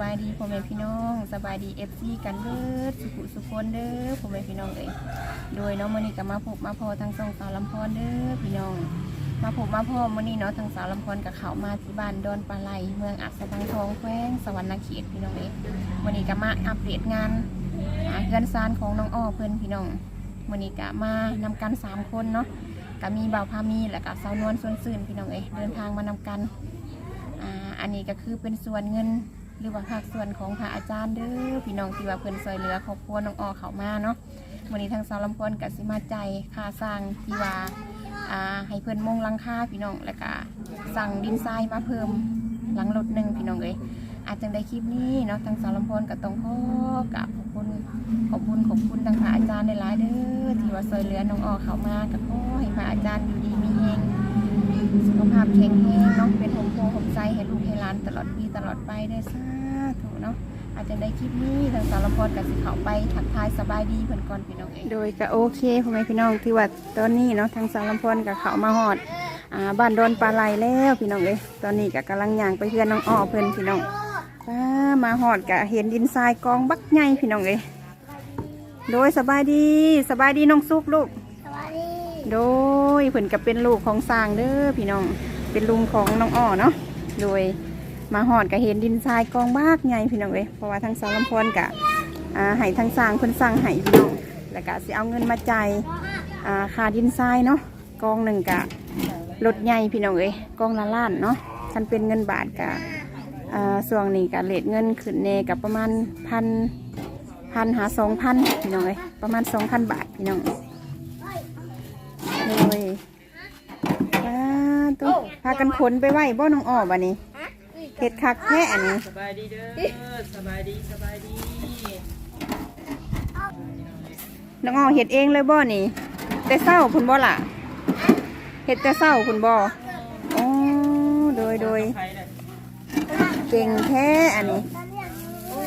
บายดีสบายดีพ่อแม่พี่น้องสบายดีเอฟซีกันเบิดสุขุสุขคนเด้อพ่อแม่พี่น้องเอ้ยโดยน้องมื้อนี้ก็มาพบมาพอทางสองสาวลำพรเด้อพี่น้อง มาพบมาพอมื้อนี้เนาะทางสาวลำพรกับเขามาที่บ้านดอนปลาไหลเมืองอัศดังทองแขวงสวรรณเขตพี่น้องเอ้ยมื้อนี้ก็มาอัปเดตงานหาเพื่อนซานของน้องอ้อเพิ่อนพี่น้องมื้อนี้ก็มานำกันสามคนเนาะก็มีบ่าวพามีและก็สาวนวลส่วนซื่นพี่น้องเอ้ยเดินทางมานำกันอันนี้ก็คือเป็นส่วนเงิน หรือว่าภาคส่วนของพระอาจารย์เด้อพี่น้องที่ว่าเพิ่นซอยเหลือครอบครัวน้องออเขามาเนาะวันนี้ทางสาวลำพอนกับสิมาใจค่าสร้างที่ว่าอ่าให้เพิ่นมงหลังคาพี่น้องแล้วก็สั่งดินทรายมาเพิ่มหลังรถหนึ่งพี่น้องเอ้ยอาจจะได้คลิปนี้เนาะทางสาวลำพอนก็ต้องขอกราบขอบคุณขอบคุณขอบคุณทางพระอาจารย์หลายเด้อที่ว่าซอยเหลือน้องออเขามาก็ขอให้พระอาจารย์อยู่ดีมีแฮง สุขภาพแข็งแรงเนาะเป็นหมโพหมใจให้ลูกให้หลานตลอดปีตลอดไปได้อสาธุเนาะอาจจะได้คลิปนี้ทางสารพรกับสิเขาไปทักทายสบายดีเพื่อนก่อนพี่น้องเองโดยก็โอเคพ่อแม่พี่น้องที่ว่าตอนนี้เนาะทางสารพรกับเขามาหอดอ่าบ้านโดนปลาไหลแล้วพี่น้องเอ้ยตอนนี้ก็กำลังย่างไปเพื่อนน้องอ้อเพื่อนพี่น้องอ่ามาหอดกะเห็นดินทรายกองบักใหญ่พี่น้องเอ้ยโดยสบายดีสบายดีน้องซุกลูก โดยเพิ่นก็เป็นลูกของสร้างเด้อพี่น้อง เป็นลุงของน้องอ้อเนาะ โดยมาหอดก็เห็นดินทรายกองบากใหญ่พี่น้องเอ้ยเพราะว่าทั้งสาวลำพอนกะอ่าให้ทั้งสร้างเพิ่นสั่งให้พี่น้องแล้วก็สิเอาเงินมาจ่ายค่าดินทรายเนาะกองหนึ่งกะรถใหญ่พี่น้องเอ้ยกองละล้านเนาะคันเป็นเงินบาทกะส่วนนี้กะเลทเงินขึ้นเนกับประมาณพันพันหาสองพันพี่น้องเอ้ยประมาณสองพันบาทพี่น้อง เลยป้าตุ๊พากันขนไปไหวบ่น้องอ้อบ่นี้เห็ดคักแค่อันนี้ สบายดีเด้อ สบายดีสบายดี น้องอ้อเห็ดเองเลยบ่นี่ แต่เศร้าคุณบ่ล่ะ เห็ดแต่เศร้าคุณบ่โอ้โดยโดยใครเนี่ยเก่งแท้อันนี้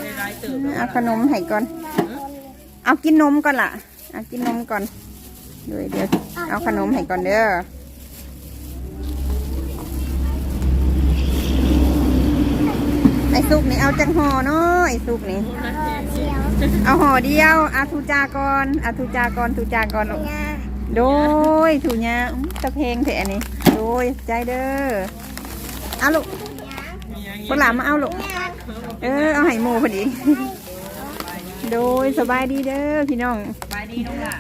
ในร้ายเติบเอาขนมให้ก่อน เอากินนมก่อนล่ะ เอากินนมก่อน โดยเดี๋ยว เอาขนมให้ก่อนเด้อไอ้สุกนี่เอาจังห่อเนาะไอ้สุกนี่ เอาห่อเดียวอาทูจากรอาทูจากรทูจากรลูกโดยถูญาอื้อตะเพงเถอะอันนี้โดยใจเด้อเอาลูกพวกหลานมาเอาลูกเออเอาไห่หมูพอดี โดยสบายดีเด้อพี่น้องสบายดีน้องล่ะ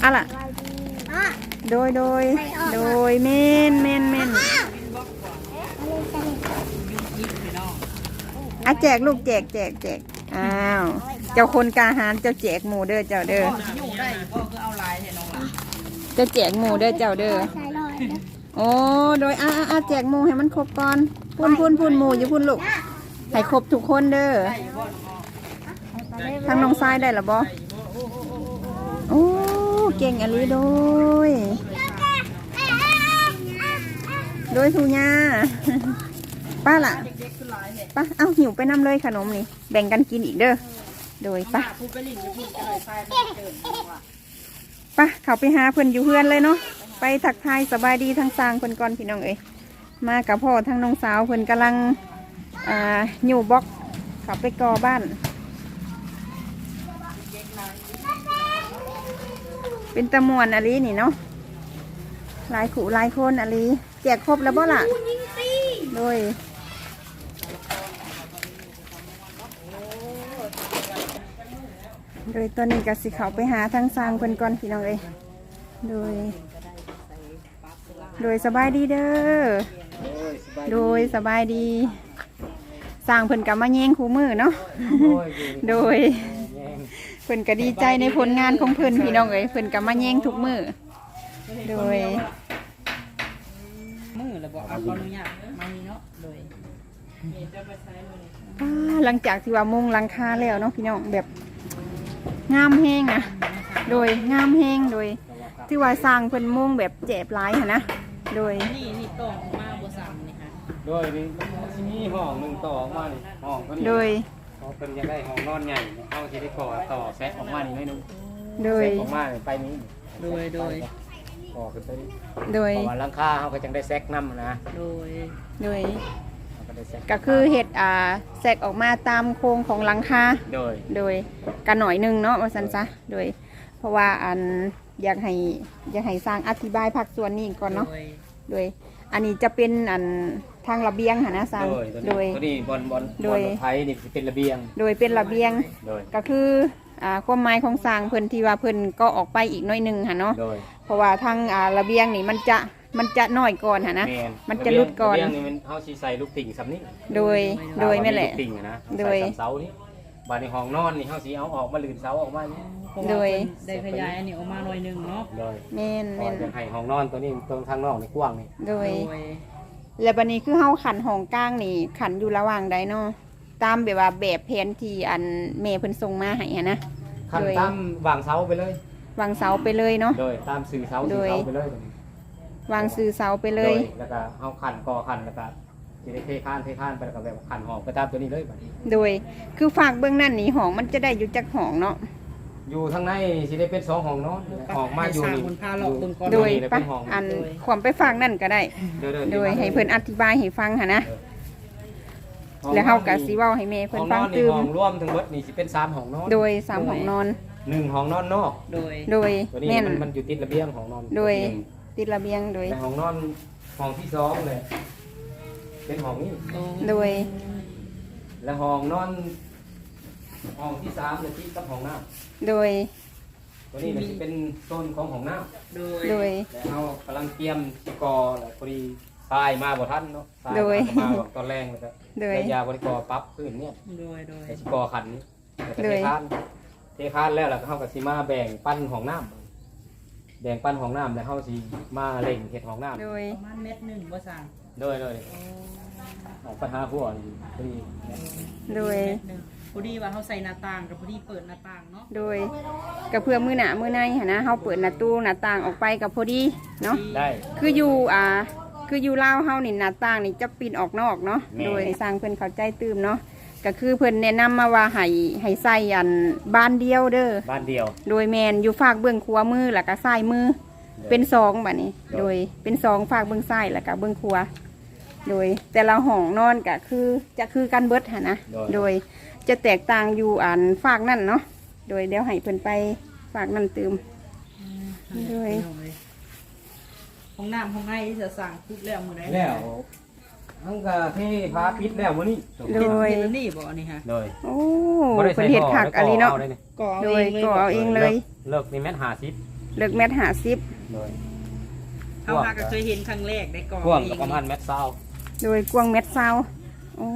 เอาล่ะอะ โดยโดยโดยเม่นเม่นเม่นยิบพี่น้องอะแจกลูกแจกแจกแจกอ้าวเจ้าคนกาหารเจ้าแจกหมูเด้อเจ้าเด้ออยู่ได้ก็คือเอาลายให้น้องล่ะเจ้าแจกหมูเด้อเจ้าเด้อใส่ลอยนะโอ้โดยอะอะอะแจกหมูให้มันครบก่อนพุ่นพุ่นพุ่นหมูอยู่พุ่นลูกให้ครบทุกคนเด้อได้อยู่บ่น้องทางน้องทรายได้หรอบ่โอ้ เก่งอะลีโดย โดยทูญาป้าล่ะป้าเอาหิวไปนำเลยขนมนี่ แบ่งกันกินอีกเด้อ โดยป้าพูดไปลิ้นจะพูดจะเลยทราเขาไปหาเพิ่อนอยู่เพื่อนเลยเนาะ ไปทักทายสบายดีทางสางเพิ่นก่อนพี่น้องเอ้ยมากับพ่อทางน้องสาวเพิ่อนกำลัง อ่า อยู่บล็อกเขาไปก่อบ้าน เป็นตะมวนอะลีนี่เนาะหลายขู่หลายคนอะลีแจกครบแล้วบ่ล่ะโดยโดยตอนนี้ก็สิเขาไปหาทางสร้างเพิ่นก่อนพี่น้องเอ้ยโดย โดยสบายดีเด้อ โดยสบายดี สร้างเพิ่นกับมาแย่งคู่มือเนาะ โดย เพิ่นก็ดีใจในผลงานของเพิ่นพี่น้องเอ้ยเพิ่นก็มาแย่งทุกมือโดยมือแล้วบอกเอาขออนุญาตมานี่เนาะโดยอ่าหลังจากที่ว่ามุงหลังคาแล้วเนาะพี่น้องแบบงามแห้งนะโดยงามแห้งโดย ที่ว่าสร้างเพิ่นมุงแบบเจ็บหลายหั้นนะโดยนี่นี่ต้องมาบ่ซ้ำนี่ค่ะโดยนี่ที่นี่ห้องหนึ่งต่อออกมานี่ห้องก็นี่โดย เขาเป็นยังได้ห้องนอนใหญ่เขาที่ได้ก่อต่อแซกออกมานี่ไม่รู้โดย แซกออกมานี่ไปนี้โดยโดย ก่อขึ้นไปโดย เพราะว่าหลังคาเขาก็จังได้แซกน้ำนะโดย โดยเขาก็ได้แซกก็คือเห็ดอ่าแซกออกมาตามโครงของหลังคา โดย โดยกันหน่อยหนึงเนาะว่าซั่นซะโดย เพราะว่าอันอยากให้อยากให้สร้างอธิบายภาคส่วนนี้ก่อนเนาะโดย โดย อันนี้จะเป็นอัน ทางระเบียงหั่นนะสร้างโดยโดยตัวนี้บอลบอลโดบอยลรถไทยนี่สิเป็นระเบียง โดยเป็นระเบียงโดย ก็คืออ่าความหมายของสร้างเพิ่นที่ว่าเพิ่นก็ออกไปอีกหน้อยหนึงหั่นเนาะโดยเพราะว่าทางอ่าระเบียงนี่มันจะมันจะน้อยก่อนหั่นนะแม่นมันจะหลุดก่อน ระเบียงนี่มันเฮาสิใส่ลูกติ่งสำนี้โดยโดยไม่นแหละ ลูกติ่งอะนะโดย ใส่สามเสานี่บานในห้องนอนนี่เฮาสิเอาออกมาลื่นเสาออกมานี่เพราะว่าโดยเพิ่นได้ขยายอันนี้ออกมาหน่อยหนึงเนาะโดยแม่นพอแม่นจะให้ห้องนอนตัวนี้ตรงทางนอกนี่กว้างนี่โดยโดย แล้วบัดนี้คือเฮาขันห้องกลางนี่ ขันอยู่ระหว่างใดเนาะตามแบบว่าแบบแผนที่อันแม่เพิ่นส่งมาให้อะนะ ขั้นโดย ตามวางเสาไปเลยวางเสาไปเลยเนาะ โดยตามสื่อเสาโดสื่อย เสาไปเลยวางสื่อเสาไปเลย โดแล้วก็เฮาขันกอขันแล้วก็สิได้เทข้านเทข้านไปแล้วก็แบบขันห้องไปตามตัวนี้เลยบัดนี้โดย คือฝากเบื้องนั่นนี่ห้องมันจะได้อยู่จักห้องเนาะ อยู่ทางในสิได้เป็นสองห้องนอนห้องมาอยู่ให้สร้างนี่บนพาเลาะเบิ่งก่อน โดยนี่แหละปะเป็นห้องอันโดยความไปฝากนั่นก็ได้โดยโดยให้เพิ่นอธิบายให้ฟังหั่นนะห้องแล้วเฮาก็นอนสิเว้าให้แม่เพิ่นห้องนฟังอนนี่ตื่มห้องรวมทั้งหมดนี่สิเป็นสามห้องนอนโดยสามห้องนอน หนึ่งห้องนอนนอกโดย โดยตัวนี้แม่นมันมันอยู่ติดระเบียงของนอนโดยหนึ่งติดระเบียงโดย แต่ห้องนอนห้องที่สองเลยเป็นห้องนี้ โดย และห้องนอน ห้องที่สามเลยที่กับห้องน้โดยำตัวนี้เลยสิเป็นโซนของห้องน้ำโดยโดยแต่เรากำลังเตรียมสิกอแล้วพอดีทรายมาบ่ทันเนาะทรายโดย มาบอกตอนแรงแล้วก็โดยได้ยาบริกรปรั๊บพื้นเนี่ย โดยโดยไอ้สิกอขันนี้แล้วก็โดเทยคานเทคานแล้วแล้วก็เฮาก็สิมาแบ่งปั้นห้องน้ำแบ่งปั้นห้องน้ำแล้วเฮาสิมาเล่งเฮ็ดห้องน้ำโดย ประมาณเม็ดหนึ่งบ่สั่งโดยโดยออกไปหาพวกนี่พอดีโดย เม็ดหนึ่ง พอดีว่าเขาใส่หน้าต่างกับพอดีเปิดหน้าต่างเนาะโดยก็เพื่อมือหนามือในหั้นนะเฮาเปิดหน้าตู้หน้าต่างออกไปกับพอดีเนาะ ได้ คืออยู่อ่าคืออยู่ลาวเฮานี่หน้าต่างนี่จะปีนออกนอกเนาะแม่โดยสร้างเพิ่นเข้าใจตื่มเนาะก็คือเพิ่นแนะนำมาว่าให้ให้ใส่อันบ้านเดียวเด้อบ้านเดียว โดยแมนอยู่ฝากเบื้องขวามือแล้วก็ซ้ายมือเป็นสองบัดนี้ โดยเป็นสองฝากเบื้องซ้ายแล้วก็เบื้องขวาโดยแต่ละห้องนอนก็คือจะคือกันเบิดหั่นนะโดย จะแตกต่างอยู่อันฝากนั่นเนาะโดยเดี๋ยวให้เพิ่นไปฝากนั่นตืม โดย ห้องน้ำห้องไห้ที่จะสั่งคุกแล้วมือไหนแล้วทั้งกะที่พาปิดแล้วมื้อนี้โดย เห็นแล้วนี่บอกนี่ฮะโดยโอ้บ่ได้เพิ่ใส่นเฮ็ดท่อคักแล้วอะลีเนาะอได้นี่ก่อโดยก่อเอาเองเลย เลิกนี่แม่น50เลิกแมทหาซิบโดยเขาหาก็เคยเห็นครั้งแรกได้ก่อกว้างเอก็งประมาณเมตรเศร้าโดยกวางเม็ดเศร้า โอ้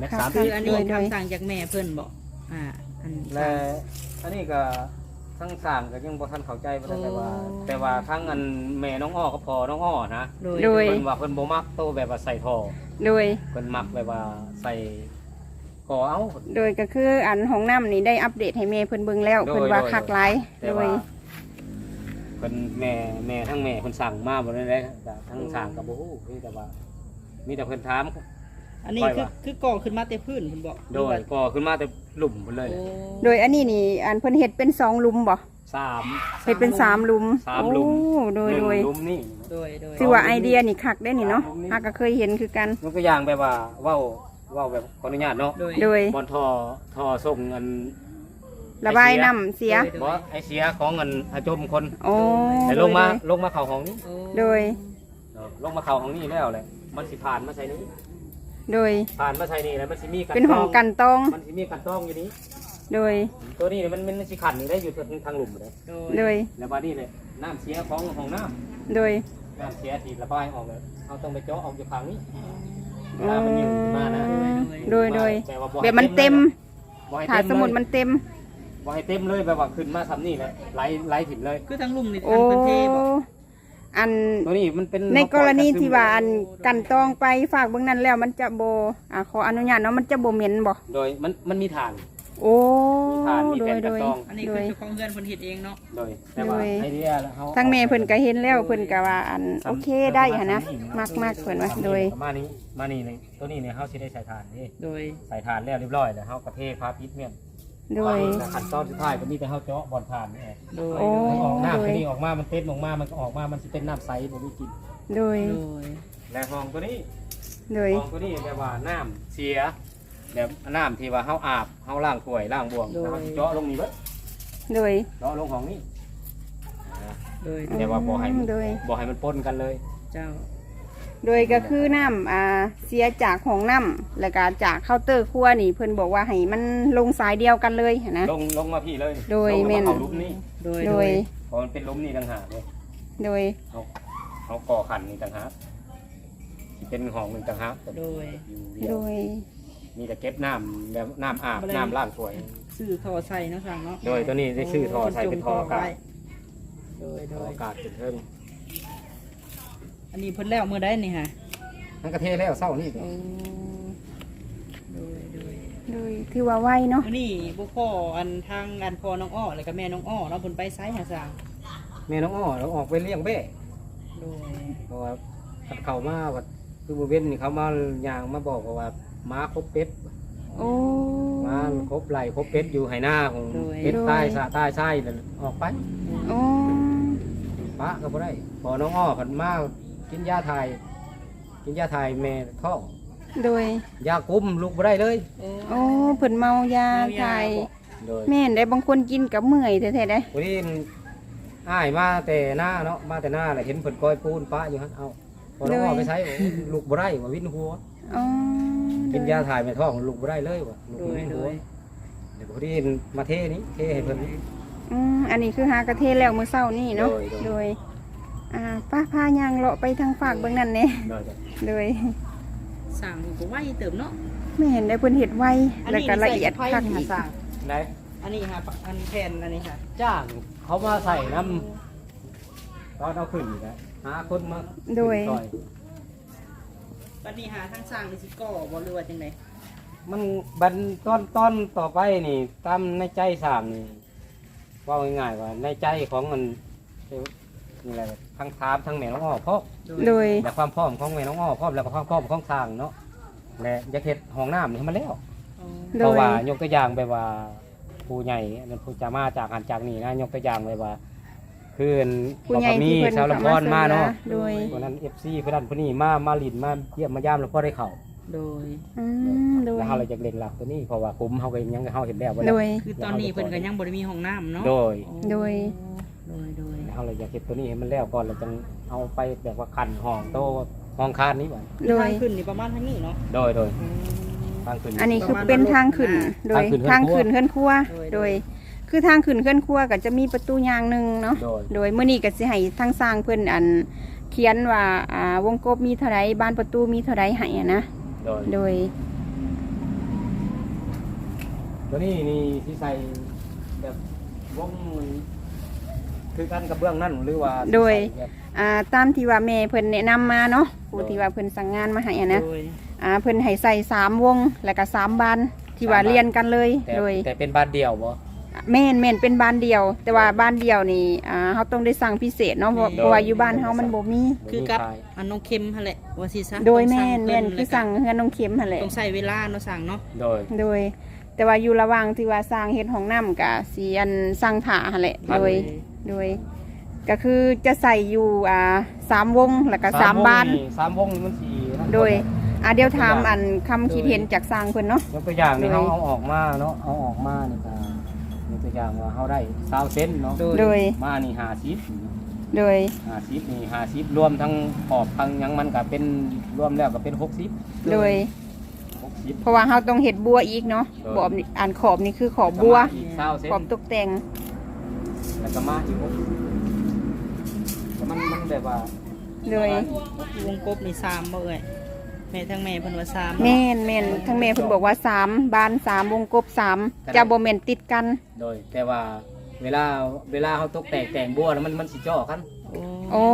เม็ดค่ะสามคืออันโดนี้ยโดยคำสั่งจากแม่เพื่อนบอกอ่า อันและอันนี้ก็ทั้งสามก็ยังบ่ทันเข้าใจบ่ได้แต่ว่าโอ้แต่ว่าทั้งอันแม่น้องอ้อก็พอน้องอ้อนะโดยโดย เพิ่นว่าเพิ่นบ่มักโตแบบว่าใส่ท่อโดย เพิ่นมักแบบว่าใส่ก่อเอา โดยก็คืออันของน้ำนี่ได้อัปเดตให้แม่เพิ่นเบิ่งแล้วโดยเพิ่นว่าโดย คักหลายแต่โดว่ายเพิ่นแม่แม่ทั้งแม่เพิ่นสั่งมาบ่ได้เลยแต่ทั้งสั่งก็บ่ฮู้มีแต่ว่า มีแต่เพิ่นถาม อันนี้ปล่อยคือว่ะคือก่อขึ้นมาแต่พื้นคุณบอกโดยก่อขึ้นมาแต่หลุมเพิ่นเลยโอ้โดยอันนี้นี่อันเพิ่นเฮ็ดเป็นสองหลุมบ่สามเฮ็ดเป็นสามหลุมสามหลุมโอ้โดยหนึ่โดงยหลุมนี่โดยโดยถือว่าไอเดียนี่คักได้นี่เนาะสามหลุมนี่ฮาก็เคยเห็นคือกันยกตัวอย่างแบบว่าเว้าเว้าแบบขออนุญาตเนาะโดยโดยบอนท่อท่อส่งเงินระบายน้ำเสียโดยบ่ไอเสียของเงินอาจมคนโอ้แต่ลงมาโดยลงมาเข้าห้องนี้โอ้โดยเออลงมาเข้าห้องนี้แล้วเลยมันสิผ่านมาใส่นี้ โดย ผ่านมาใส่นี่แล้วมันสิมีกันเป็นห้องกันตองมันสิมีกันต้องอยู่นี้โดย ตัวนี้เนี่ยมันมันสิขันนี่ได้อยู่ทางทางหลุมเลยโดโดยยแล้วบัดนี้เลยน้ำเสียของห้องน้โดยำน้ำเสียที่ระบายออกเลยเอาต้องไปเจาะออกจากทางนี้เวลามันอยู่มานะโดยโดย แต่ว่าแบบมันเต็มบ่ให้ถ้าเต็มสมุดเลยมันเต็ม บ่ให้เต็มเลยแบบว่าขึ้นมาทำนี่เลยไหลไหลถิ่มเลย คือทั้งลุ่มนี่โอ้อันเป็นเทบอก อันตัวนี้มันเป็นในกรณีที่ว่าอันกันตองไปฝากเบื้องนั้นแล้วมันจะโบอ่าขออนุญาตเนาะมันจะโบเหม็นบ่โดยมันมันมีฐาน โอ้มีฐานมีโดแผ่ยนโดกันยตองอันนี้โดคือยเจ้าของเงินคนเห็ดเองเนาะโดยแต่ว่าโดยไอเดียแล้วเขาทั้งแม่เพิ่นก็เห็นแล้วเพิ่นก็ว่าอันโอเคได้ค่ะนะมากมากๆเพิ่นว่าโดย มานี้มานี่เลยตัวนี้เนี่ยเขาสิได้ใส่ฐานนี่โดย ใส่ฐานแล้วเรียบร้อยแล้วเขากระเทพาพิษเนี่ย โดย แต่ขั้นตอนสุดท้ายก็มีแต่เขาเจาะบอลฐานนี่เองโดย โอ้ให้ออกโดน้ำยตัวนี้ออกมา มันเต็มออกมา มันก็ออกมา มันสิเป็นน้ำใสบ่มีกลินโดย โดย และห้องตัวนี้ โดย ของตัวนี้แบบว่าน้ำเสียแบบน้ำที่ว่าเฮาอาบเฮาล้างถ้วยล้างบ่วงแล้วเฮาเจาะลงนี่เบิดโดย เจาะลงของนี้อ่าโดย แต่ว่าบ่ให้มันโดย บ่ให้มันปนกันเลย เจ้า โดยก็คือน้ำอ่าเสียจากของน้ำแล้วก็จากเคาน์เตอร์ครัวนี่เพิ่นบอกว่าให้มันลงสายเดียวกันเลยนะ ลงลงมาพี่เลยโดยลงแม่นเอาหลุมนี้โดยโดยเพราะมันเป็นหลุมนี่ต่างหากเลยโดยเอาเอาก่อขันนี่ต่างหากที่เป็นห้องหนึงต่างหากโดย อยู่เดียโดว ย มีแต่เก็บน้ำแบบน้ำอาบน้ำล้างถ้วย ซื้อท่อใส่เนาะสั่งเนาะโดยตัวนี้ได้ชื่อท่อใส่เป็นท่ออากาศโดยโดท่อยอากาศเป็นเพิ่ม อันนี้เพิ่นแล้วมื้อใดนี่ฮะทั้งกระเทแล้วเศร้านี่โอ้โดยโดยโดยถือว่าไวเนาะมื้อนี้บ่พ่ออันทางอันพ่อน้องอ้อแล้วก็แม่น้องอ้อเนาะเพิ่นไปไสหาสั่งแม่น้องอ้อเราออกไปเลี้ยงเบ้โดยเพราะว่าคันเขามาว่าคือบริเวณนี่เขามาอย่างมาบอกว่าม้าครบเป็ดโอ้ ม้าครบไหลครบเป็ดอยู่ไหหน้าของเป็ดใต้สะใต้ไส้นั่นออกไปโอ้ ปะก็บ่ได้พอน้องอ้อขันมา กินยาไทยกินยาไทยแม่ท้องโดย ยากุมลูกบ่ได้เลยโอ้โอ้เพิ่นเมายาไทยโดยแม่นได้บางคนกินกับเมื่อยแท้ๆได้วันนี้อ้ายมาแต่หน้าเนาะมาแต่หน้าแหละเห็นเพิ่นก้อยปูนปะอยู่ฮะเอาพอน้องอ้อไปใช้โอ้ลูกบ่ได้ว่าวินหัวอ๋อกินยาถ่ายไม่ท้องลูกบ่ได้เลยว่ะลูกโดบ่ยได้โดหัวยเดี๋ยวพอดีมาเทนี้เทให้เพิ่นอืมอันนี้คือหากระเทศแล้วมื้อเช้านี่เนาะโดยโดยโดย อ่าป้าพายางเลาะไปทางฝากเบิ่งนั่นแหน่โดยโดยโดยสั่งก็ไวเติมเนาะไม่เห็นได้เพิ่นเฮ็ดไวอันแล้วนี้ก็ละเอียดใส่คักไผ่อีหากสั่งไหนอันนี้ฮะอันแผ่นอันนี้ค่ะจ้างเขามาใส่น้ำตอนเอาขึ้นอยู่นะหาคนมาโดยขึ้นซอบัดนี้หาทางสั่งนี่สิก่อบ่หรือว่าจังไดมันบันตอนตอนต่อไปนี่ตามในใจสามนี่ว่าง่ายๆว่าในใจของมัน นี่แหละทั้งทามทั้งแม่น้องอ้อพร้อมโดย และความพร้อมของแม่น้องอ้อพร้อมแล้วก็ความพร้อมของทางเนาะและอยากเฮ็ดห้องน้ำนี่ให้มันแล้วอ๋อโดเพราะย ว่ายกตัวอย่างแบบว่าผู้ใหญ่อันนั้นผู้จะมาจากหันจากนี่นะยกตัวอย่างแบบว่า คือผู้ใหญ่บอกว่ามีที่เพิ่นชาวลำพอนมาเนาะโดยวันนั้นเอฟซีเพื่อนผู้นี้มามาลินมาเยี่ยมมายามแล้วก็ได้เข่าโดย อืมโดยแล้วเขาเลยจะเล่นหลักตัวนี้เพราะว่าคุ้มเขาก็ยังเขาเห็นแล้วว่าโดย คือตอนนี้เพิ่นก็ยังบ่ได้มีห้องน้ำเนาะโดยโดย โดยโดย เขาเลยอยากเห็นตัวนี้ให้มันแล้วก่อนแล้วจังเอาไปแบบว่าขันห้องโตห้องคานนี้ก่อนโดย ทางขึ้นนี่ประมาณทางนี้เนาะ โดยโดยทางขึ้น อันนี้คือเป็นทางขึ้น โดยทาทางงขึ้ขึ้นนเฮืเฮืออนนคครัรัววโดยคือทางขึ้นเฮือนครัวก็จะมีประตูยางหนึ่งเนาะ โดย โดยเมื่อนี้ก็สิให้ทางสร้างเพิ่นอันเขียนว่าอ่าวงกบมีเท่าไรบ้านประตูมีเท่าไรให้อะนะ โดย โดย ตัวนี้นี่ที่ใส่แบบวงมัน คือกันกับเบื้องนั่นหรือว่าสิโดยใส่แบบอ่าตามที่ว่าแม่เพิ่นแนะนำมาเนาะผู้ที่ว่าเพิ่นสั่งงานมาให้อะนะโดยอ่าเพิ่นให้ใส่สามวงแล้วก็สามบานที่ว่าเรียนกันเลยแต่โดย แต่เป็นบ้านเดียวบ่ แม่นแม่นเป็นบานเดียว แต่ว่าบานเดียวนี่อ่าเฮาต้องได้สั่งพิเศษเนาะเพราะโดย เพราะว่าอยู่บ้านเฮามันบ่มี คือกับบ่มีขายอันน้องเค็มหั่นแหละว่าสิซะโดยต้องแม่นเพิ่แม่นคือสั่งเฮือนน้องเข็มหั่นแหละต้องใช้เวลาเนาะสั่งเนาะโดย โดย แต่ว่าอยู่ระหว่างที่ว่าสร้างเฮ็ดห้องน้ำก็สิอันสั่งผ้าหั่นแหละครับโดยโดย ก็คือจะใส่อยู่อ่าสามวงแล้วก็สามวงบาน สามวงนี่มันสีนั่นโดยอ่าเดี๋ยวถามอันคำคิดเห็นจากสร้างเพิ่นเนาะ ยกตัวอย่างนี่โดย เขาเอาออกมาเนาะเอาออกมานี่ก็ยกตัวอย่างว่าเขาได้ซาวเซนเนาะโดยมานี่หาซิปโดยหาซิปนี่หาซิปรวมทั้งขอบทั้งหยังมันก็เป็นรวมแล้วก็เป็นหกซิปโดยหกซิป เพราะว่าเฮาต้องเฮ็ดบัวอีกเนาะโดยบอบนี่อันขอบนี่คือขอบบัว อีกซาวเซนขอบตกแต่งแล้วก็มาอีกหกแต่มันมันแบบว่าโดยวงกบนี่3บ่เอ่ยแม่ทั้งแม่เพิ่นว่า3แม่นแม่นทั้งแม่เพิ่นบอกว่าสามบานสามวงกบสามจะบ่แม่นติดกัน โดย แต่ว่าเวลาเวลาเขาตกแต่งแต่งบัวน่ะมันมันสิจ่อกันโอ้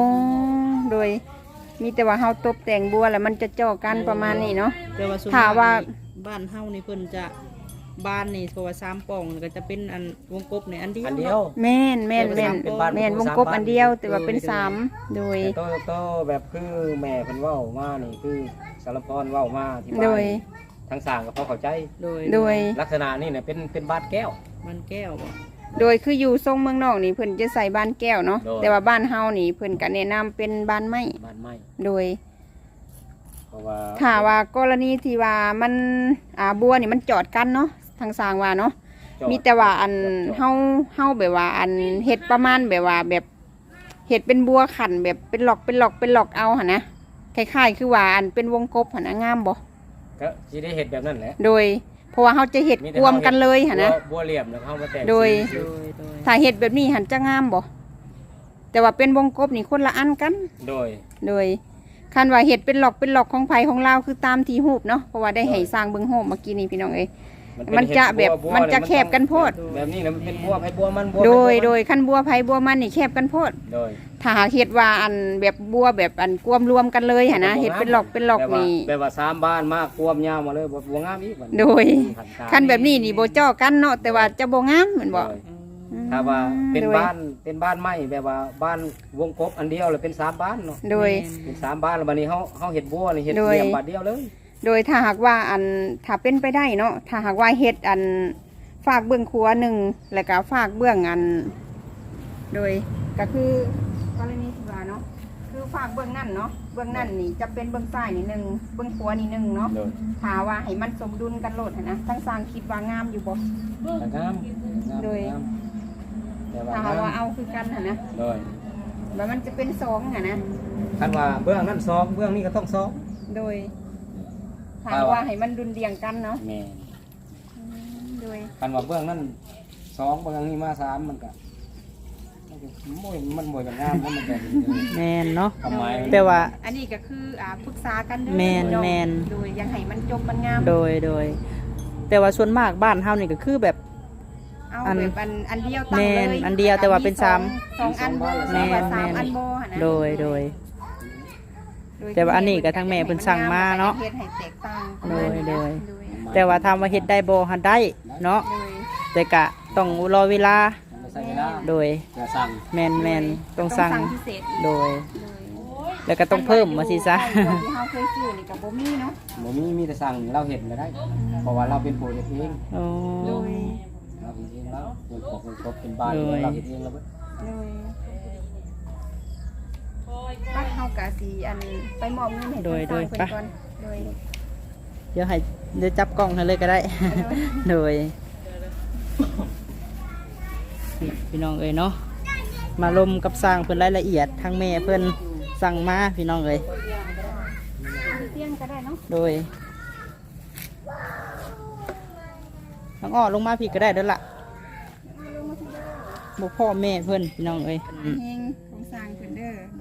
โดย มีแต่ว่าเฮาตบแต่งบัวแล้วมันจะเจ่อกันประมาณนี้เนาะ แต่ว่าส่วนถามว่ามกนี่บ้านเฮานี่เพิ่นจะบ้านนี่เพราะว่าสามปล่องก็จะเป็นอันวงกบในอันเดียวอันเดียวแม่นแม่นแม่นเป็นบ้านแม่นวงสามกบบ้านอันเดียว แต่ว่าเป็นสามโดย แต่โตโตแบบคือแม่เพิ่นเว้ามานี่คือสารพรเว้ามาที่โดบ้านยทั้งสร้างก็พอเข้าใจ โดยโดยลักษณะนี่เนี่ยเป็นเป็นบาดแก้ว มันแก้วบ่ โดยคืออยู่ทรงเมืองนอกนี่เพิ่นจะใส่บ้านแก้วเนาะโดย แต่ว่าบ้านเฮานี่เพิ่นก็แนะนำเป็นบ้านไม้บานไม้โดยเพราะว่าถ้าว่ากรณีที่ว่ามันอ่าบัวนี่มันจอดกันเนาะทางสร้างว่าเนาะ จอดมีแต่ว่าอันจอดเฮาเฮาแบบว่าอันเฮ็ดประมาณแบบว่าแบบเฮ็ดเป็นบัวขันแบบเป็นหลอกเป็นหลอกเป็นหลอกเอาหั่นนะคล้ายๆ คือว่าอันเป็นวงกบหั่นนะงามบ่ก็สิได้เฮ็ดแบบนั้นแหละโดย เพราะว่าเฮาจะเฮ็ดมีแต่รวมกันเลยหั่นนะบัวบัวเหลี่ยมแล้วเข้ามาแต่งโดยสีโดยโดยถ้าเฮ็ดแบบนี้หันจะงามบ่แต่ว่าเป็นวงกบนี่คนละอันกัน โดย โดยคันว่าเห็ดเป็นหลอกเป็นหลอกของไผของเราคือตามที่รูปเนาะเพราะว่าได้ให้สร้างเบิ่งโฮมเมื่อกี้นี่พี่น้องเอ้ย เป็มันจะแบบเห็ดบัวมันจะเยแคบกันโพด แบบนี้นะมันเป็นบัวไผบัวมันบัวโดยไผบัวมันโดยคันบัวไผบัวมันนี่แคบกันโพด โดย ถ้าหากเห็ดว่าอันแบบบัวแบบอันกวมรวมกันเลยหั่นนะเห็ดเป็นหลอกเป็นหลอกแบบว่านี่แบบว่าสามบ้านมากควมยาวมาเลยบ่บ่งามอีกบัดนี้โดยหัตาคันแบบนี้นี่บ่จ้อกันเนาะแต่ว่าจะบ่งามเหมือนบ่โดยถ้าว่าเป็นโดยบ้านเป็นบ้านไม้แบบว่าบ้านวงกบอันเดียวเลยเป็นสามบ้านเนาะโดย เป็นสามบ้านแล้วบัดนี้เฮาเฮาเฮ็ดบัวนี่เฮ็ดโดยเหลี่ยมบาดเดียวเลย โดยถ้าหากว่าอันถ้าเป็นไปได้เนาะถ้าหากว่าเฮ็ดอันฝากเบื้องครัวหนึ่งแล้วก็ฝากเบื้องอัน โดยก็คือกรณีที่ว่าเนาะคือฝากเบื้องนั่นเนาะเบื้องนั่นนี่จะเป็นเบื้องซ้ายนี่หนึ่งเบื้องขวานี่หนึ่งเนาะโดยถ้าว่าให้มันสมดุลกันโลดหั้นนะทั้งสร้างคิดว่างามอยู่บ่แต่งามงามโดยงามแต่ว่าถ้าหากงามว่าเอาคือกันหั้นนะโดยแล้วมันจะเป็นสองหั้นนะ คันว่าเบื้องนั้นซองเบื้องนี้ก็ต้องซองโดย ถ้าถ้าว่าว่าให้มันดุลเดียงกันเนาะแม่นอืมโดยคันว่าเบื้องนั้นสองเบื้องนี้มาสามมันก็มันก็โมยมันโมยกันงามแล้วมันก็แมนเนาะความหมายมันแต่ว่า อันนี้ก็คืออ่าปรึกษากันเด้อแม่นพี่องแม่น โดยอยังให้มันจบมันงามโดยโดย แต่ว่าส่วนมากบ้านเฮานี่ก็คือแบบ เอาอันแบบอันอันเดียวตั้งแม่เลนยอันเดียวแต่ว่าเป็นสามสองอันโบแม่นหรือว่าสามแม่นอันโบหั่นนะโดยโดย แต่ว่าอันนี้ก็ทางแม่เพิ่นสั่งมาเนาะ เฮ็ดให้แตกต่างโดยโดย โดยแต่ว่าทำว่าเฮ็ดได้บ่หันได้เนาะโดยแต่กะต้องรอเวลามันไม่ใช่เวลาโดยเพื่อสั่งแมนแมนต้องสั่งพิเศษอีกโดย โดยแล้วก็ต้องเพิ่มมาสิซะไก่ที่เฮาเคยซื้อนี่ก็บ่มีเนาะบ่มีมีแต่สั่งเราเห็นก็ได้ เพราะว่าเราเป็นผู้เฮ็ดเองโอ้ โดยเราเฮ็ดเองแล้ววงกบวงกบเป็นบ้านโดย เราเฮ็ดเองแล้วเบิดโดย ปัดเฮากะสิอันไปมอบเงินให้โดยทางโดยเพิ่นไปก่อนโดยเดี๋ยวให้เดี๋ยวจับกล้องให้เลยก็ได้ โดยนี่พี่น้องเอ้ยเนาะมาลมกับสร้างเพิ่นรายละเอียดทางแม่เพิ่นสั่งมาพี่น้องเอ้ยเตียงก็ได้เนาะโดยน้องอ้อลงมาพี่ก็ได้เด้อละบ่พ่อแม่เพิ่นพี่น้องเอ้ยอืมเฮงของสร้างเพิ่นเด้อ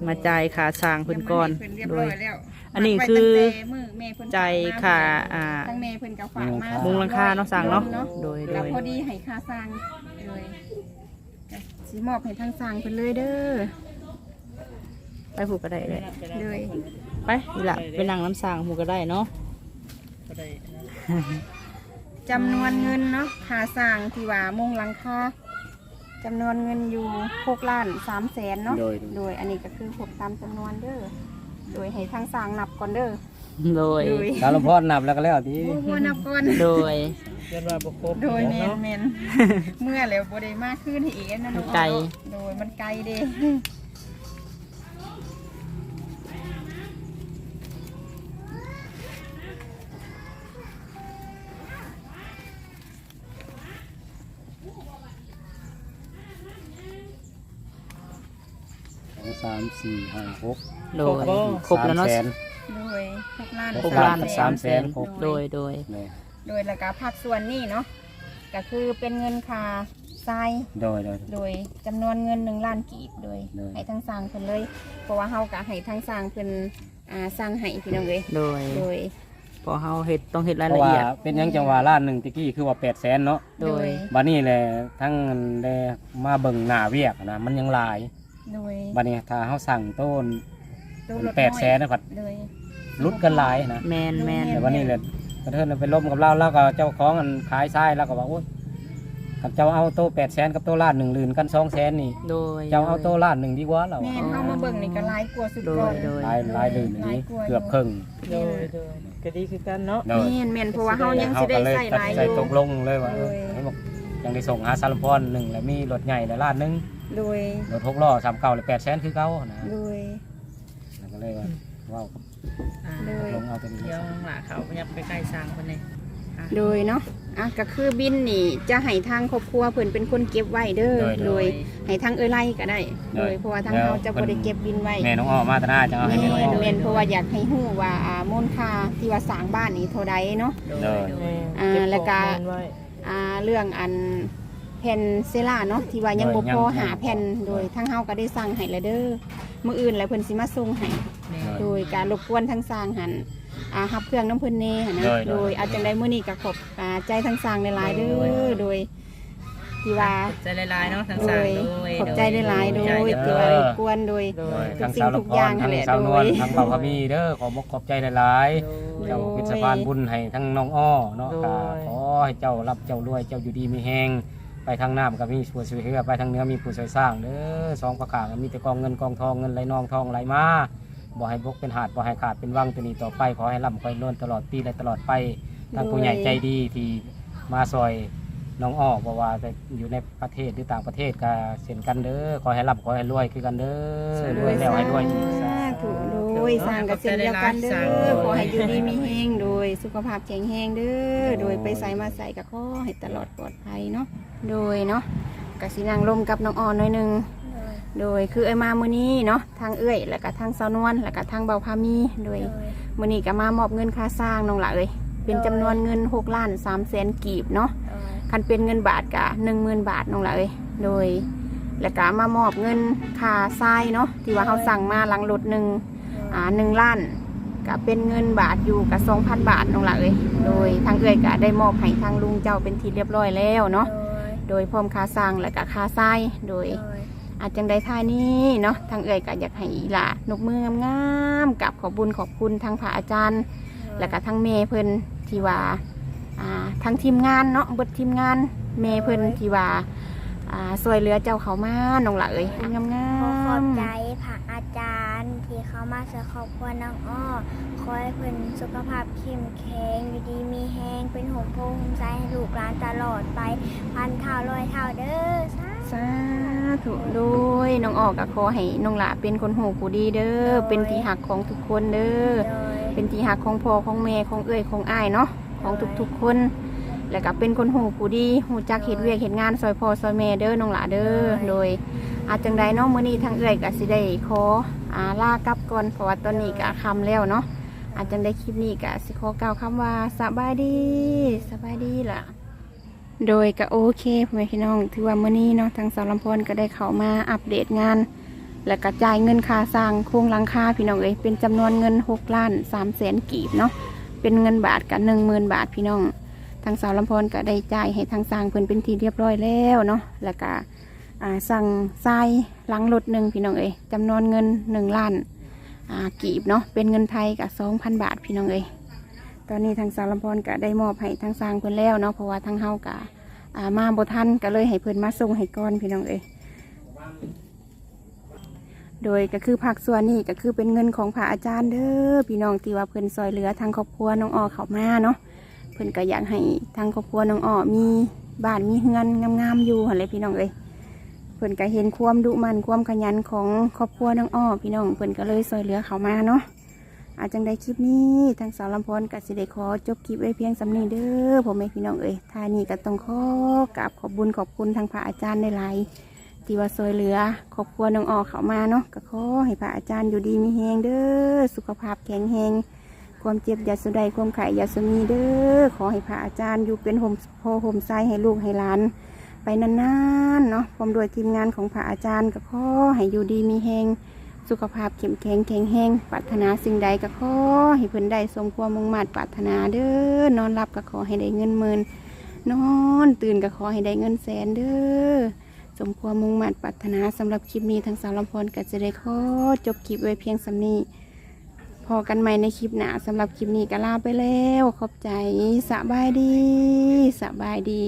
มาจ่ายค่าสร้างเพิ่นก่อนเพิ่นเรียบโดร้อย ยแล้วอันนี้ฝากไว้คือตั้งแต่มื้อแม่เพิ่นใจายค่าอ่าทั้งแม่เพิ่นก็ฝากมามุงหลังคาเนาะสร้างเนาะโดยโดแล้วยพอดีให้ค่าสร้างโดยก็สิมอบให้ทางสร้างเพิ่นเลยเด้อไปผูกก็ได้เลยเลยไปนี่ละไปนั่งน้ำสร้างผูกก็ได้เนาะจำนวนเงินเนาะค่าสร้างที่ว่ามุงหลังคา จำนวนเงินอยู่6ล้าน3แสนเนาะ โดย โดยอันนี้ก็คือผมตามจำนวนเด้อ โดยให้ทางสร้างนับก่อนเด้อ โดย โดยสารพรนับแล้วก็แล้วทีหัวนับก่อน โดยโดยแมนแมนเมื่อแล้วบ่ได้มากขึ้นให้อีกนะน้องไกล โดยมันไกลเด้ามสี่ห้าหกโดยครบแล้วเนาะ สามสน โดยหกล้านหกล้านสาสามมแสแสนนโดยโดยโดยโดยแล้วก็ภาคส่วนนี่เนาะก็คือเป็นเงินค่าทราย โดยโดย โดยจำนวนเงินหนึ่งล้านกีบโดยโดยให้ทางสร้างเพิ่นเลย เพราะว่าเฮาก็ให้ทางสร้างเพิ่นอ่าสร้างให้พี่น้องเลยโดย โดย พอเฮาเฮ็ดต้องเฮ็ดรายเพละราะว่าเอียด เป็นหยังจังหวะล้านหนึ่งตะกี้คือว่าแปดแสนเนาะโดย บัดนี้แหละทั้งได้มาเบิ่งหน้าเวียกนะมันยังหลาย โดยบัดนี้ถ้าเฮาสั่งต้นตู้มันรถแปดแสนนะพัดโดยลุดกันหลายนะแมนแมนแต่วันนี้เลยกระเทินเราไปล้มกับเราแล้วก็เจ้าของอันขายทรายแล้วก็บอกโอ้ยกับเจ้าเอาโตแปดแสนกับโตล้านหนึ่งลื่นกันสองแสนนี่โดยเจ้าเอาโตล้านหนึ่งดีกว่าเราแม่นเอามาเบิ่งนี่ก็หลายกว่าสุดโดก่อยนโดยลายลายลื่นอันนี้หลายกว่าอยู่เกือบครึ่งโดยก็ดีคือกันเนาะโดยแม่นแม่นเพราะว่าเฮายังสิเขาได้ก็เลยใส่ตัดหลายอใจยู่ตกลงเลยว่าโดยเห็นบอกยังได้ส่งหาซาลพรหนึ่งแล้วมีรถใหญ่แล้วล้านหนึ่ง โดยรถหกล้อสามเก้าเลยแปดแสนคือเก้านะโดย แล้วก็เลยว่าเว้ากับอ่าเลยลงเอาตัวนี้เดี๋ยวน้องหล่ะเขาอยากไปใกล้สร้างคนนี้อะโดยเนาะอะก็คือบินนี่จะให้ทางครอบครัวเพิ่นเป็นคนเก็บไว้เด้อโดยให้ทางเอ้ยไล่ก็ได้ โดยเพราะว่าทางเราจะบ่ได้เก็บบินไว้ แม่น้องอ้อมาแตหนาจังเอาให้แม่แม่น้องอ้อนแม่นเพราะว่าอยากให้ฮู้ว่าอ่ามูลค่าที่ว่าสร้างบ้านนี่เท่าใดเนาะ โดยเลยโดย อ่าแล้วก็ เบของเนไว้ อ่าเรื่องอัน แผ่นเซล่าเนาะที่ว่ายังบ่พอหาแผ่นโดยทางเฮาก็ได้สั่งให้แล้วเด้อมื้ออื่นแล้วเพิ่นสิมาส่งให้แม่โดยการรบกวนทางสร้างหันอ่ารับเครื่องน้ำเพิ่นเน่หันนะโดยโดยโดยอาจจังได้มื้อนี้ก็ขอบอ่าใจทางสร้างหลายๆเด้อโดยที่ว่าขอบใจหลายๆเนาะทั้งโดสามยโดยขอบใจหลายๆโดยขอบใจที่ว่ารบกวนโดยโดโดยยทุกทั้งสิ่งสาวทุละกคอย่างรทั้งนั่นแหละสาวนวลโดยทั้งเบาพามีเด้อขอบอกขอบใจหลายๆโดยเจ้าเป็นสะพานบุญให้ทั้งน้องอ้อเนาะโดยก็ขอให้เจ้ารับเจ้ารวยเจ้าอยู่ดีมีแหง ไปทางน้ำก็มีผู้ช่วยเหลือไปทางเหนือมีผู้ช่วยสร้างเด้อสองประกาศมีแต่กองเงินกองทองเงินไหลนองทองไหลมาบ่ให้บกเป็นหาดบ่ให้ขาดเป็นวังตัวนี้ต่อไปขอให้ร่ำขอให้ล้นตลอดปีและตลอดไปทางผู้ใหญ่ใจดีที่มาซอยน้องอ้อเพราะว่าจะอยู่ในประเทศหรือต่างประเทศก็เช่นกันเด้อขอให้ร่ำขอให้รวยคือกันเด้อรวยแล้วให้รวยอีกสาธุโดยสร้างกับเช่นเดียวกันเด้อขอให้อยู่ดีมีแฮงโดยสุขภาพแข็งแรงเด้อโดยไปใส่มาใส่ก็ขอให้ตลอดปลอดภัยเนาะ โดยเนาะกสินางลมกับน้องอ่อนหน่อยหนึง โดยคือเอ้ยมามื้อนี้เนาะทางเอ้ยแล้วก็ทางสาวนวลแล้วก็ทางเบาพามีโดย มื้อนี้ก็มามอบเงินค่าสร้างน้องละเอ้ยเป็นจำนวนเงิน6ล้าน3แสนกีบเนาะ คันเป็นเงินบาทกะหนึ่งหมื่นบาทน้องละเอ้ยโดย แล้วก็มามอบเงินค่าทรายเนาะที่ว่าเขาสั่งมาหลังรถหนึ่งอ่าหนึ่งล้านก็เป็นเงินบาทอยู่กับสองพันบาทน้องละเอ้ยโดยทางเอ้ยก็ได้มอบให้ทางลุงเจ้าเป็นทีเรียบร้อยแล้วเนาะ โดยพร้อมค่าสร้างและก็ค่าทรายโดย อาจจังได้ท่านี้เนาะทางเอ่ยก็อยากให้อีหล่ะนกมืองามๆกับขอบบุญขอบคุณทางพระอาจารย์ แล้วก็ทั้งเมย์เพิ่นที่ว่าอ่าทั้งทีมงานเนาะเบิดทีมงานเมย์เพิ่นที่ว่าอ่าซอยเหลือเจ้าเขามาน้องละเอ้ยงามงาขอขอบมใจพระอาจารย์ที่เขามาสอครอบครัวน้องอ้อ คอยเพิ่นสุขภาพเข้มแข็งอยู่ดีมีแห้งเป็นห่มโพงห่มใจให้ลูกหลานตลอดไปพันเท่าร้อยเท่าเด้อสา สาธุโดยน้องออกก็ขอให้น้องละเป็นคนหูผู้ดีเด้อ เป็นที่หักของทุกคนเด้อ โดย เป็นที่หักของพ่อของแม่ของเอ้ยของอ้ายเนาะของทุกๆคน แล้วก็เป็นคนหูผู้ดีหูจักเห็ดเวียกเห็ดงานซอยพ่อซอยแม่เด้อน้องหละเด้อโดย อาจจังใดเนาะมื้อนี้ทางเอ้ยก็สิได้ขออ่าลากลับก่อนเพราะว่าตอนนี้ก็ค่ำแล้วเนาะ อาจจังได้คลิปนี้ก็สิขอกล่าคำว่าสบายดีสบายดีล่ะ โดยก็โอเคพ่อแม่พี่น้องถือว่ามื้อนี้เนาะทางสาวลำพนก็ได้เข้ามาอัปเดตงาน แล้วก็จ่ายเงินค่าสร้างโครงหลังคาพี่น้องเอ้ยเป็นจำนวนเงิน6ล้าน3แสนกีบเนาะเป็นเงินบาทกับ10,000 บาทพี่น้องทางสาวลำพนก็ได้จ่ายให้ทางสร้างเพิ่นเป็นที่เรียบร้อยแล้วเนาะแล้วก็อ่าสั่งทรายหลังรถหนึ่งพี่น้องเอ้ยจำนวนเงิน1ล้าน กีบเนาะเป็นเงินไทยกับ2,000บาทพี่น้องเอ้ยตอนนี้ทางสาวลพอนก็ได้มอบให้ทางสร้างเพิ่อนแล้วเนาะเพราะว่าทางเฮาก็อ่ามาบ่ทันก็เลยให้เพิ่อนมาส่งให้ก่อนพี่น้องเอ้ยโดยก็คือภาคส่วนนี้ก็คือเป็นเงินของพระอาจารย์เด้อพี่น้องที่ว่าเพิ่อนซอยเหลือทางครอบครัวน้องอ้อเขามาเนาะเพิ่อนก็อยากให้ทางครอบครัวน้องอ้อมีบ้านมีเฮือนงามๆอยู่หั่นเลยพี่น้องเอ้ย เพิ่นก็เห็นความดุมันความขยันของครอบครัวน้องอ้อพี่น้องเพิ่นก็เลยซอยเหลือเขามาเนาะอาจจังได้คลิปนี้ทางสาวลำพรก็สิได้ขอจบคลิปไว้เพียงสำนีเด้อผมแม่พี่น้องเอ้ยท่านี้ก็ต้องขอกราบขอบบุญขอบคุณทางพระอาจารย์ได้หลายที่ว่าซอยเหลือครอบครัวน้องออกเขามาเนาะก็ขอให้พระอาจารย์อยู่ดีมีแหงเด้อสุขภาพแข็งแรงความเจ็บอย่าสุดใดความไข่อย่าสมีเด้อขอให้พระอาจารย์อยู่เป็นห่มโพห่มไซให้ลูกให้หลาน ไปนานๆเนาะพร้อมโดวยทีมงานของพระอาจารย์ก็ขอให้อยู่ดีมีแหงสุขภาพเข้มแข็งแข็งแรงปรารถนาสิ่งใดก็ขอให้เพิ่นได้สมความมุ่งมั่นปรารถนาเด้อนอนหลับก็ขอให้ได้เงินหมื่นนอนตื่นก็ขอให้ได้เงินแสนเด้อสมความมุ่งมั่นปรารถนาสำหรับคลิปนี้ทางสาวลำพรก็จะได้ขอจบคลิปไว้เพียงสำนี้พอกันใหม่ในคลิปหน้าสำหรับคลิปนี้ก็ลาไปแล้ว ขอบใจสบายดีสบายดี